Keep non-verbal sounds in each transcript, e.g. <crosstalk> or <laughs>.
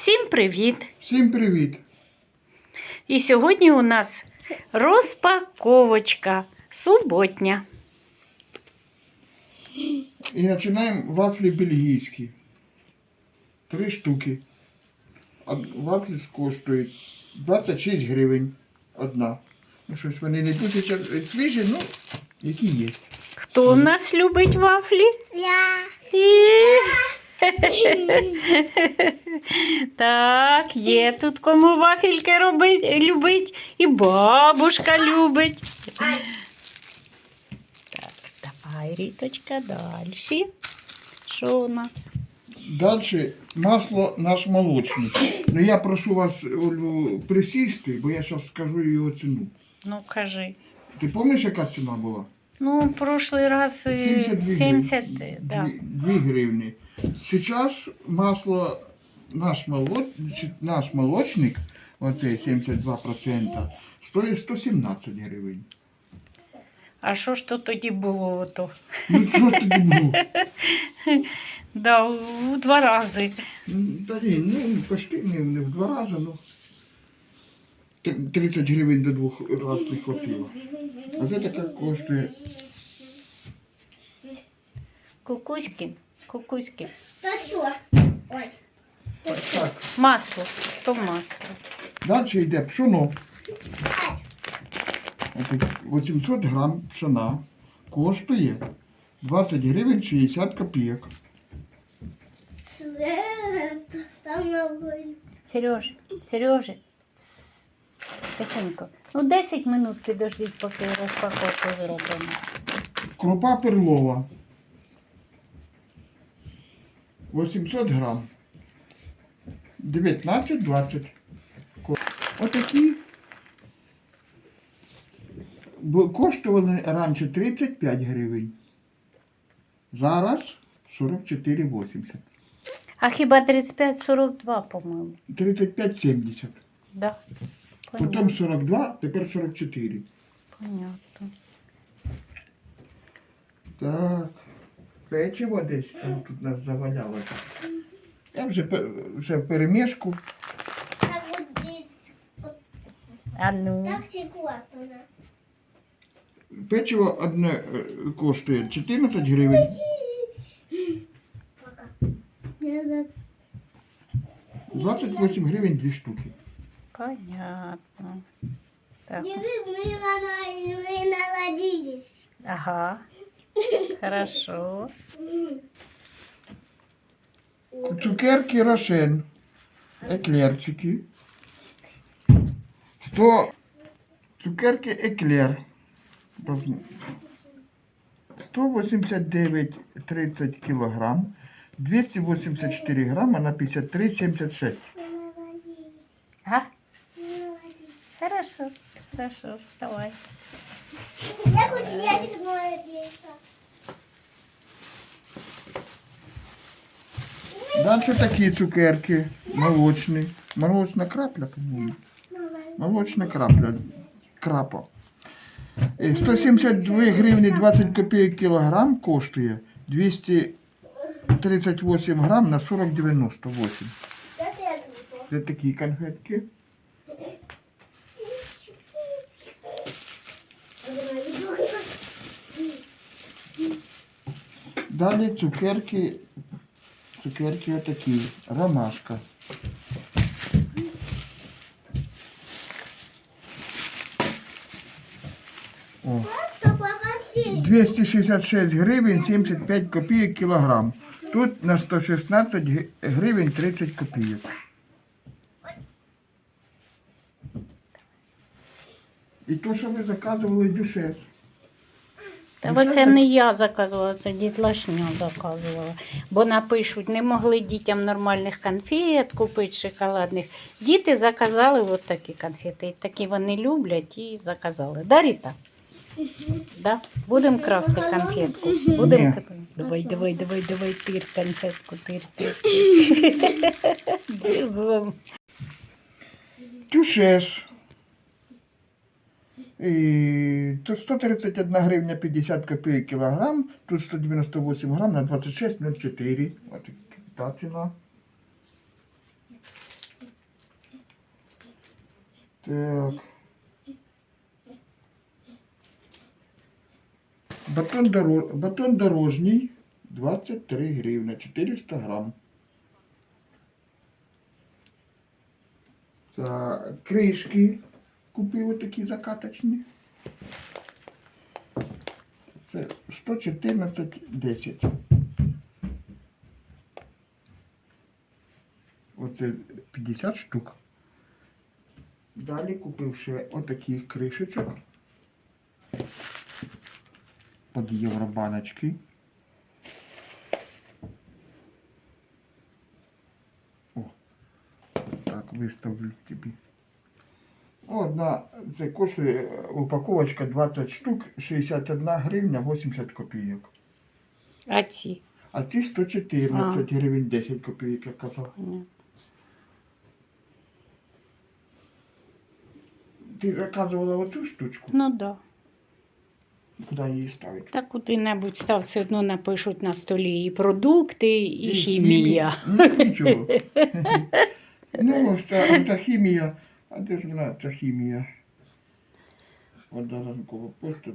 Всім привіт! Всім привіт! І сьогодні у нас розпаковочка суботня. І починаємо вафлі бельгійські. Три штуки. Вафлі коштують 26 гривень одна. Ну щось вони не дуже свіжі, ну, які є. Хто у нас любить вафлі? Я. І... <laughs> Так, є тут кому вафельки робить, любить, і бабушка любить. Так, давай, Ріточка, далі. Що у нас? Далі масло наш молочник. Ну я прошу вас Олю, присісти, бо я зараз скажу його ціну. Ну, кажи. Ти пам'ятаєш, яка ціна була? Ну, прошлий раз е, 72 70, гривні. да. Дві гривні. Сейчас масло, наш, молоч, наш молочник, оцей 72%, стоїть 117 гривень. А що ж то тоді було? Ото? Ну що ж тоді було? <laughs> Да, у два рази. Та ні, ну почти не, не в два рази, ну. 30 гривень до двох разів не хватило. А це така коштує. Кукуськи, кукуськи. То що? Ой. Так. Масло. То масло. Далі йде пшоно. От 800 грам пшона коштує 20 гривень 60 копійок. Свет. Там на горі. Сереж, Сережа, тихенько. Ну, 10 минут підождіть, поки розпаковку зробимо. Крупа перлова. 800 грам. 19-20. Ко- Отакі. Коштували раніше 35 гривень. Зараз 44,80. А хіба 35-42, по-моєму? 35,70. Да. Потім Понятно. 42, тепер 44. Понятно. Так. Печиво десь там тут нас завалялося. Я вже, вже в перемішку. Так от десь. А ну. Так. Печиво одне е, коштує 14 гривень. Пока. Я так. 28 гривень дві штуки. Понятно. Так. Ми на- наладились. Ага. Хорошо. Цукерки Рошен. Еклерчики. 100 цукерки Еклер. 189,30 кілограм. 284 грама на 53,76. Ми наладились. Ага. Ми наладились. Хорошо. Хорошо, вставай. Я хоч я молодець. Такі цукерки. Молочні. Молочна крапля, по-моєму. Молочна крапля. Крапа. Е, 172 гривні 20 копійок кілограм коштує. 238 грам на 40,98. Я теж люблю. Це такі конфетки. Далі цукерки. Цукерки отакі. Ромашка. О. 266 гривень 75 копійок кілограм. Тут на 116 г- гривень 30 копійок. І то, що ви заказували дюшес. Та Ну, оце це не я заказувала, це дітлашня заказувала. Бо напишуть, не могли дітям нормальних конфет купити, шоколадних. Діти заказали от такі конфети. І такі вони люблять і заказали. Да, Ріта? Да? Будемо красти конфетку. Будем... Ні. Давай, давай, давай, давай, тир конфетку, тир, тир. <laughs> Бігом. <laughs> Дюшес. І тут 131 гривня 50 копійок кілограм, тут 198 грам на 26,04. Ось та ціна. Так. Батон, доро... Батон дорожній 23 гривни, 400 грам. Та кришки купив отакі закаточні. Це 114,10. Оце 50 штук. Далі купив ще отаких кришечок. Под євробаночки. О, так, виставлю тобі. Одна, це коштує е, упаковочка 20 штук, 61 гривня 80 копійок. А ці? А ці 114 гривень 10 копійок, я казав. Ні. Ти заказувала оцю штучку? Ну да. Куди її ставити? Та куди-небудь став, все одно напишуть на столі і продукти, і хімія. Ну, нічого. <laughs> ну, це, це хімія. А де ж вона, ця хімія? Вода ранкова пошта.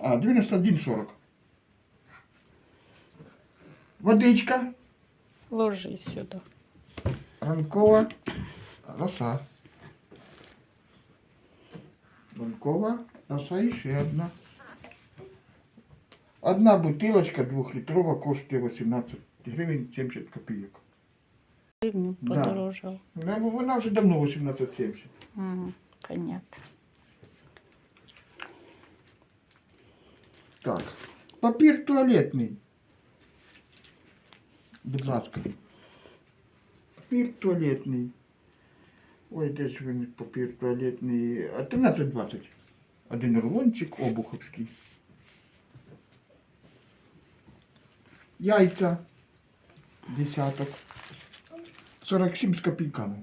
А, 91,40. Водичка. Ложи сюди. Ранкова роса. Ранкова роса і ще одна. Одна бутилочка двохлітрова коштує 18 гривень 70 копійок. Гривню Да. подорожав. Ну, Вона вже давно 18,70. Угу, понятно. Так. Папір туалетний. Будь ласка. Папір туалетний. Ой, де ж він папір туалетний? А 13,20. Один рулончик обуховський. Яйця. Десяток. 47 з копійками.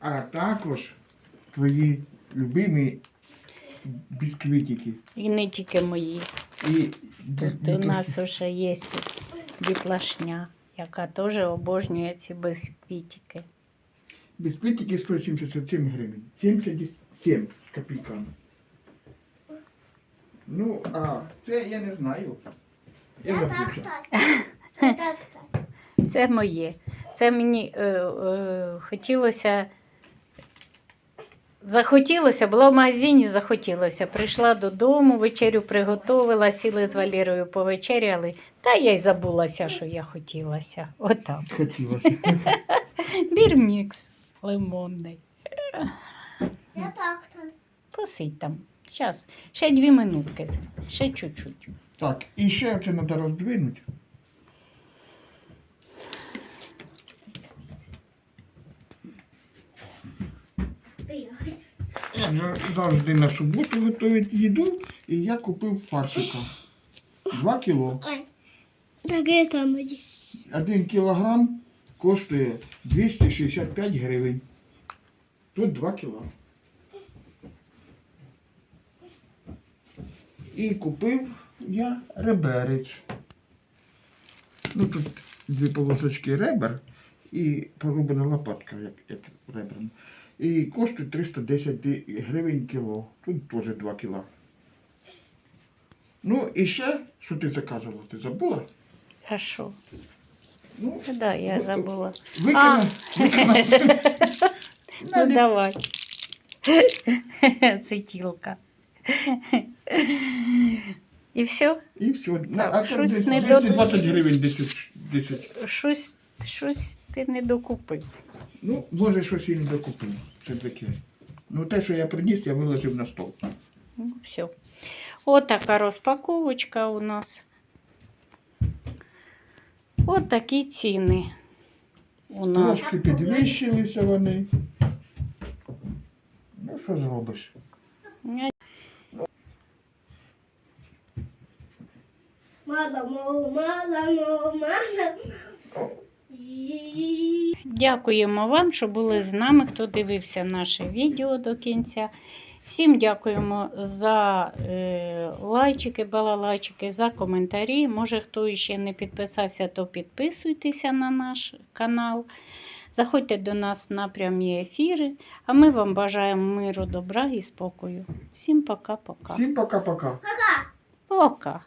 А також твої любимі бісквітики. І не тільки мої. І Тут у нас вже є тут дітлашня, яка теж обожнює ці бісквітики. бісквітики 177 гривень. 77 з копійками. Ну, а це я не знаю. Я так, так. <laughs> Я так, так. Це моє. Це мені е, е, хотілося. Захотілося, була в магазині, захотілося. Прийшла додому, вечерю приготувала, сіли з Валерою повечеряли, та я й забулася, що я хотілася. Отак. Хотілося. <laughs> Бірмікс лимонний. Я так, так. Посидь там. Зараз. Ще дві минутки. Ще чуть-чуть. Так, і ще це треба роздвинути. Я завжди на суботу готують їду, і я купив фаршика. 2 кіло. Таке саме. Один кілограм коштує 265 гривень. Тут 2 кіла. І купив я реберець. Ну тут дві полосочки ребер і порубана лопатка, як, як реберна. І коштує 310 гривень кіло. Тут теж 2 кіла. Ну і ще, що ти заказувала? Ти забула? А що? Ну, Да, я Ну, забула. Виконав. <laughs> Ну давай. <laughs> Це тілка. <laughs> І все? І все. На, а там щось десь не 220 гривень 10, 10. Щось, щось ти не докупив. Ну, може, щось і не докупив. Це таке. Ну, те, що я приніс, я виложив на стол. Ну, все. От така розпаковочка у нас. От такі ціни у нас. Трошки підвищилися вони. Ну, що зробиш? Дякуємо вам, що були з нами, хто дивився наше відео до кінця. Всім дякуємо за е, лайчики, балалайчики, за коментарі. Може, хто ще не підписався, то підписуйтеся на наш канал. Заходьте до нас на прямі ефіри. А ми вам бажаємо миру, добра і спокою. Всім пока-пока. Всім пока-пока. Пока.